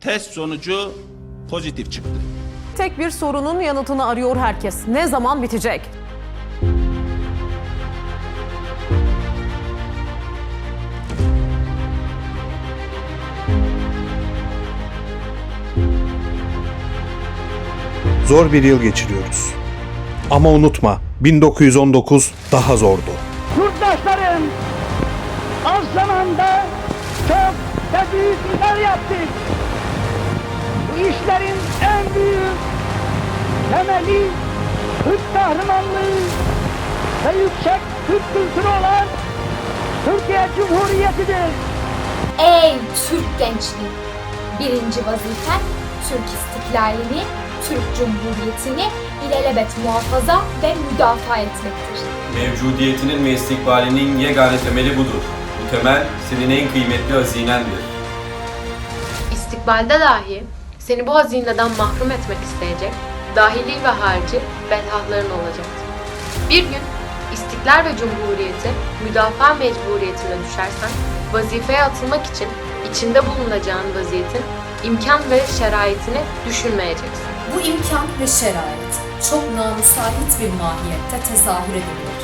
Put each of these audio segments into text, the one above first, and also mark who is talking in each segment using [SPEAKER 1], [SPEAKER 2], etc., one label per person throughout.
[SPEAKER 1] Test sonucu pozitif çıktı.
[SPEAKER 2] Tek bir sorunun yanıtını arıyor herkes. Ne zaman bitecek?
[SPEAKER 3] Zor bir yıl geçiriyoruz. Ama unutma 1919 daha zordu.
[SPEAKER 4] Yurttaşlarım, az zamanda çok ve büyük işler yaptık. İşlerin en büyük temeli Türk kahramanlığı ve yüksek Türk kültürü olan Türkiye Cumhuriyeti'dir.
[SPEAKER 5] Ey Türk gençliği! Birinci vazifen Türk istiklalini, Türk Cumhuriyeti'ni ilelebet muhafaza ve müdafaa etmektir.
[SPEAKER 6] Mevcudiyetinin ve istikbalinin yegane temeli budur. Bu temel senin en kıymetli hazinendir.
[SPEAKER 7] İstikbalde dahi seni bu hazineden mahrum etmek isteyecek dahili ve harici belhahların olacaktır. Bir gün istiklal ve cumhuriyeti müdafaa mecburiyetine düşersen vazifeye atılmak için içinde bulunacağın vaziyetin imkan ve şeraitini düşünmeyeceksin.
[SPEAKER 8] Bu imkan ve şerait çok namusait bir mahiyette tezahür edebilir.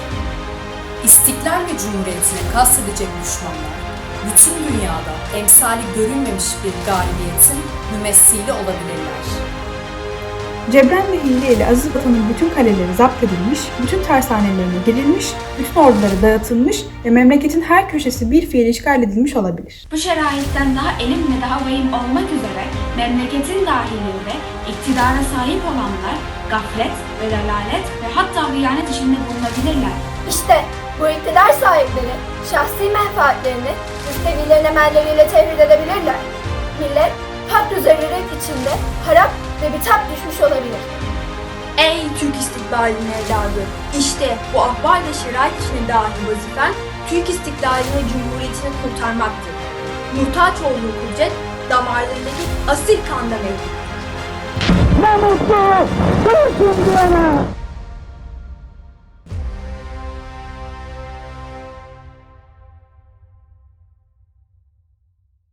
[SPEAKER 8] İstiklal ve Cumhuriyetine kastedecek düşmanlar, bütün dünyada emsali görülmemiş bir galibiyetin mümessili olabilirler.
[SPEAKER 9] Cebren ve Hilli ile Aziz Vatan'ın bütün kaleleri zapt edilmiş, bütün tersanelerine girilmiş, bütün orduları dağıtılmış ve memleketin her köşesi bir fiil işgal edilmiş olabilir.
[SPEAKER 10] Bu şeraitten daha elim ve daha vahim olmak üzere memleketin dahilinde iktidara sahip olanlar gaflet ve dalalet ve hatta hıyanet içinde bulunabilirler.
[SPEAKER 5] İşte bu iktidar sahipleri şahsi menfaatlerini müstevilerin emelleriyle tevhid edebilirler. Millet fakr zarüret içinde harap ve bitap düşmüş olabilir.
[SPEAKER 10] Ey Türk istikbalinin evladı! İşte bu ahval ve şerait içinde dahi vazifen Türk istiklalini ve cumhuriyetini kurtarmaktır. Muhtaç olduğu kudret damarlarındaki asil kanda mevcut.
[SPEAKER 4] Ne mutlu, görsün diyene.